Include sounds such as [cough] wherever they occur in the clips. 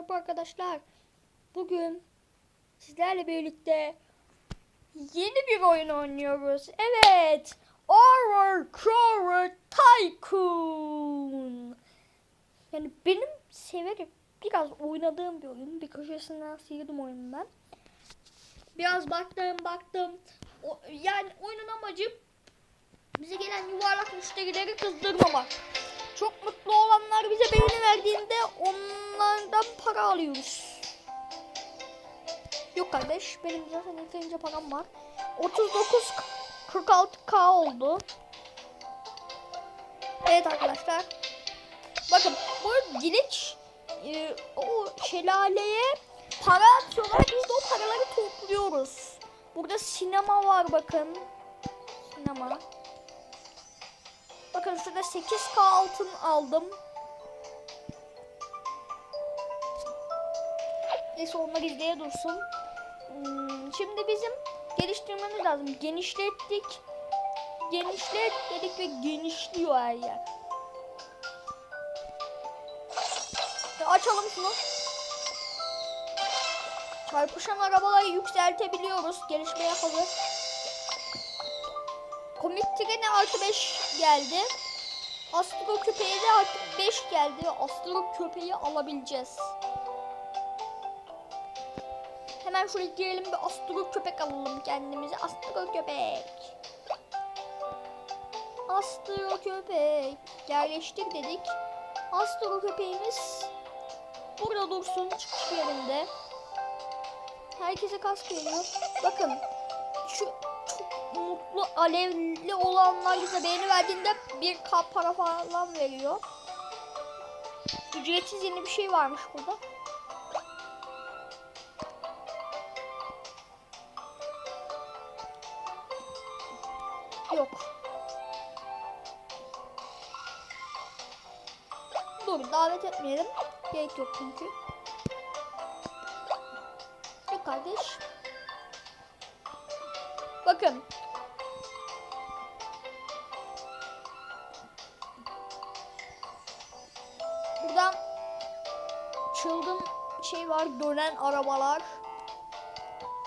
Merhaba arkadaşlar. Bugün sizlerle birlikte yeni bir oyun oynuyoruz. Evet. Horror Crawler Tycoon. Yani benim severek biraz oynadığım bir oyun. Bir köşesinden sıyırdım oyundan. Biraz baktım baktım. O, yani oyunun amacı bize gelen yuvarlak müşterileri kızdırmamak. Çok mutlu olanlar bize beğeni verdiğinde onlardan para alıyoruz. Yok kardeş benim zaten yeterince param var. 39 46k oldu. Evet arkadaşlar. Bakın bu gilik e, o şelaleye para atıyorlar biz de o paraları topluyoruz. Burada sinema var bakın. Sinema. Bakın şurada 8k altın aldım. Neyse onlar izleye dursun. Hmm, şimdi bizim geliştirmemiz lazım. Genişlettik. Genişlet dedik ve genişliyor her yer. Açalım şunu. Çarpışan arabaları yükseltebiliyoruz. Gelişmeye hazır. Komik trene artı 5 geldi. Astro köpeğe de artı 5 geldi. Astro köpeği alabileceğiz. Hemen şuraya girelim bir astro köpek alalım kendimize. Astro köpek. Astro köpek. Yerleştir dedik. Astro köpeğimiz burada dursun çıkış yerinde. Herkese kask veriyor. Bakın şu mutlu alevli olanlar bize beğeni verdiğinde bir kap para falan veriyor. Ücretsiz yeni bir şey varmış burada. Yok. Dur davet etmeyelim. Gerek yok çünkü. Yok kardeş. Bakın. Çılgın şey var dönen arabalar.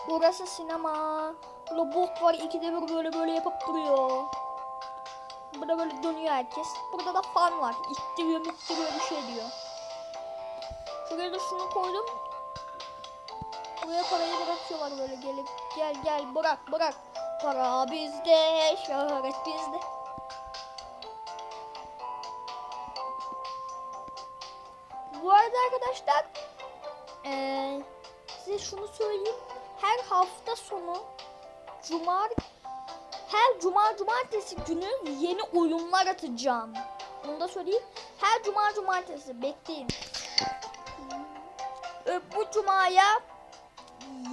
Burası sinema. Burada bot var ikide bir böyle böyle yapıp duruyor. Burada böyle dönüyor herkes. Burada da fan var. İttiriyor ittiriyor bir şey diyor. Şuraya da şunu koydum. Buraya parayı bırakıyorlar böyle gelip gel gel bırak bırak. Para bizde, şöhret bizde. Bu arada arkadaşlar eee, size şunu söyleyeyim. Her hafta sonu cuma her cuma cumartesi günü yeni oyunlar atacağım. Onu da söyleyeyim. Her cuma cumartesi bekleyin. Ee, Bu cumaya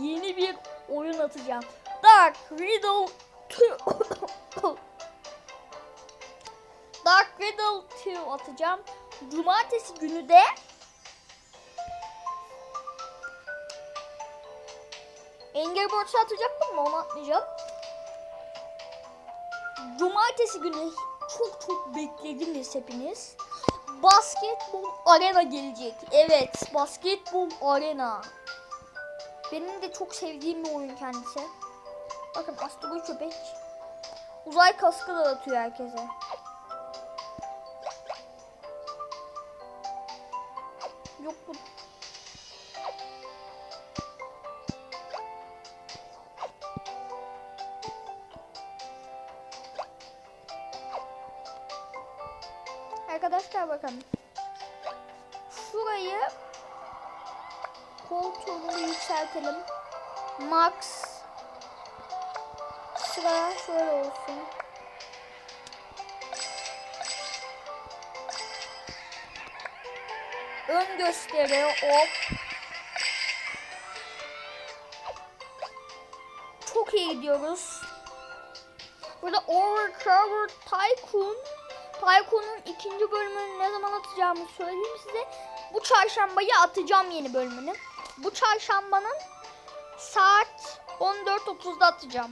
yeni bir oyun atacağım. Dark Riddle 2 [coughs] Dark Riddle 2 atacağım. Cumartesi günü de Birds'ı atacaktım mı onu atmayacağım. Cumartesi günü çok çok beklediniz hepiniz. Basketbol arena gelecek. Evet, basketbol arena. Benim de çok sevdiğim bir oyun kendisi. Bakın Astro köpek. Uzay kaskı da atıyor herkese. Arkadaşlar bakın. Şurayı koltuğunu yükseltelim. Max sıra şöyle olsun. Ön gösteri hop. Çok iyi gidiyoruz. Burada Overcover Tycoon Tycoon'un ikinci bölümünü ne zaman atacağımı söyleyeyim size. Bu çarşambayı atacağım yeni bölümünü. Bu çarşambanın saat 14.30'da atacağım.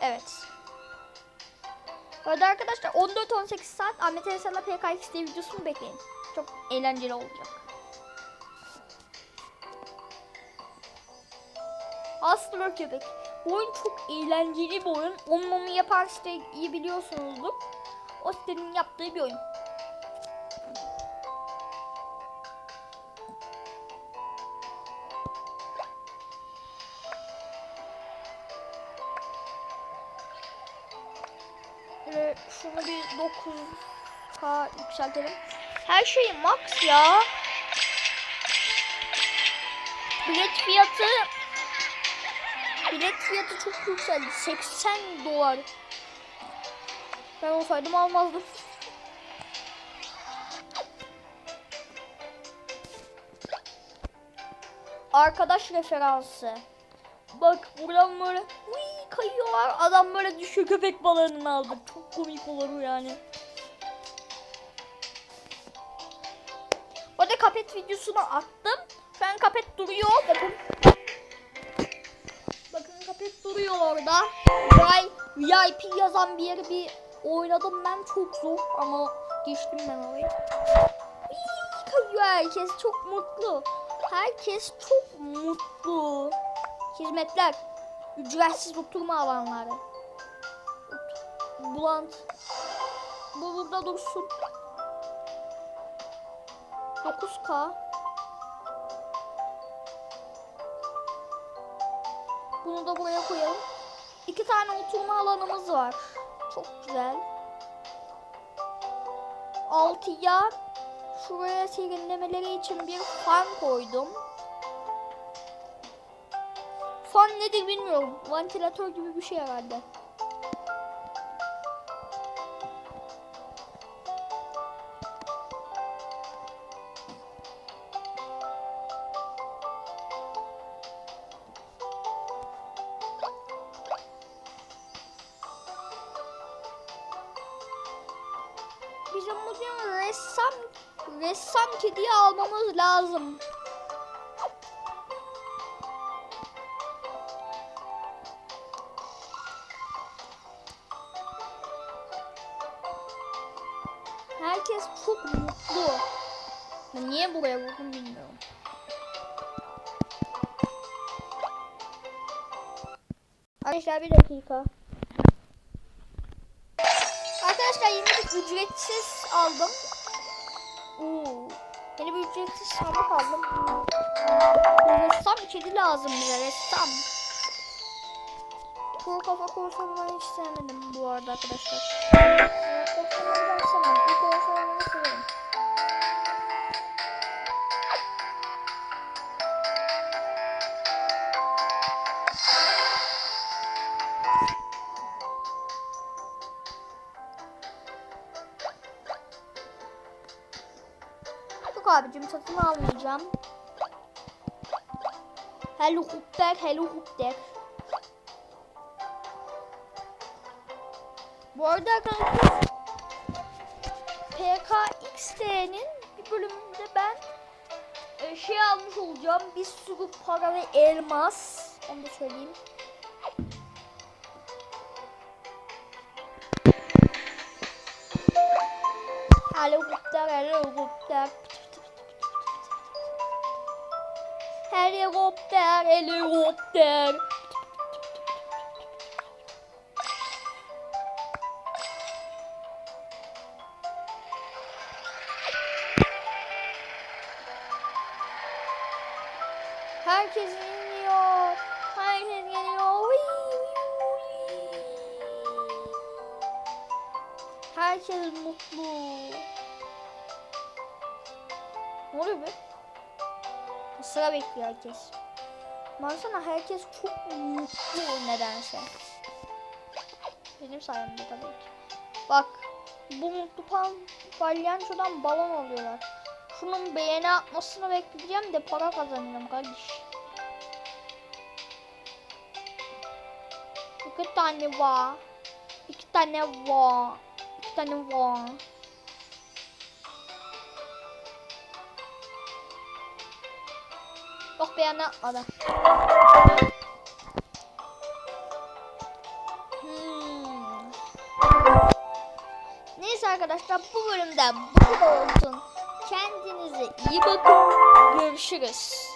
Evet. Bu arkadaşlar 14-18 saat Ahmet Esen'le PKXD videosunu bekleyin. Çok eğlenceli olacak. Aslında köpek. Bu oyun çok eğlenceli bir oyun. Onu yapan siteyi biliyorsunuzdur. O sitenin yaptığı bir oyun. Böyle şunu bir 9K yükseltelim. Her şey max ya. Bilet fiyatı bilet fiyatı çok yükseldi. 80 dolar. Ben olsaydım almazdım. Arkadaş referansı. Bak buradan böyle uy, kayıyorlar. Adam böyle düşüyor köpek balığını aldı. Çok komik olur bu yani. Bu arada kapet videosunu attım. Şu an kapet duruyor. Bakın. Bakın kapet duruyor orada. Vay VIP yazan bir yeri bir oynadım ben çok zor ama geçtim ben orayı. Kayıyor herkes çok mutlu. Herkes çok mutlu. Hizmetler. Ücretsiz oturma alanları. Bulant. Bu burada dursun. 9K. Bunu da buraya koyalım. İki tane oturma alanımız var. Çok güzel. 6'ya şuraya serinlemeleri için bir fan koydum. Fan nedir bilmiyorum. Ventilatör gibi bir şey herhalde. Ressam kediyi almamız lazım. Herkes çok mutlu. Niye buraya vurdum bilmiyorum. Arkadaşlar bir dakika. Arkadaşlar yeni bir ücretsiz aldım. Sandık aldım. Ressam kedi lazım bize ressam. Kuru kafa korsanları hiç sevmedim bu arada arkadaşlar. Ee, Korsanları ben sevmem. Bu korsanları severim. Yok abicim satın almayacağım. Helikopter, helikopter. Bu arada arkadaşlar PKXD'nin bir bölümünde ben e, şey almış olacağım. Bir sürü para ve elmas. Onu da söyleyeyim. Helikopter, helikopter. Helikopter, helikopter. Herkes iniyor. Herkes geliyor. Herkes mutlu. Ne oluyor be? Sıra bekliyor herkes. Baksana herkes çok mutlu nedense. Benim sayemde tabii ki. Bak bu mutlu pan palyançodan balon alıyorlar. Şunun beğeni atmasını bekleyeceğim de para kazanacağım kardeş. İki tane var. İki tane var. İki tane var. Yok beğeni atmadı. Hmm. Neyse arkadaşlar bu bölümde bu kadar olsun. Kendinize iyi bakın. Görüşürüz.